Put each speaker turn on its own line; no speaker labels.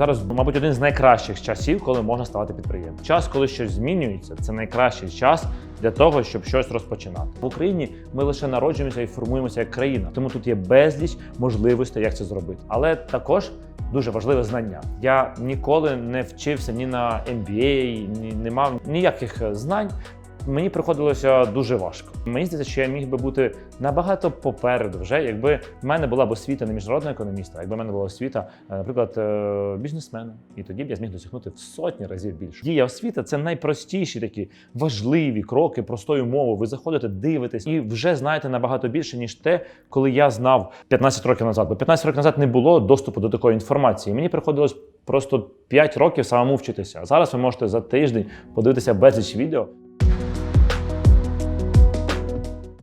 зараз, мабуть, один з найкращих часів, коли можна ставати підприємцем. Час, коли щось змінюється, це найкращий час для того, щоб щось розпочинати. В Україні ми лише народжуємося і формуємося як країна, тому тут є безліч можливостей, як це зробити. Але також дуже важливе знання. Я ніколи не вчився ні на MBA, ні не мав ніяких е, знань. Мені приходилося дуже важко. Мені здається, що я міг би бути набагато попереду, вже якби в мене була б освіта не міжнародного економіста, якби в мене була освіта, е, наприклад, е, бізнесмена, і тоді б я зміг досягнути в сотні разів більше. Дія освіта це найпростіші такі важливі кроки простою мовою. Ви заходите, дивитесь і вже знаєте набагато більше ніж те, коли я знав 15 років назад. Бо 15 років назад не було доступу до такої інформації. Мені приходилось просто 5 років самому вчитися. А зараз ви можете за тиждень подивитися безліч відео.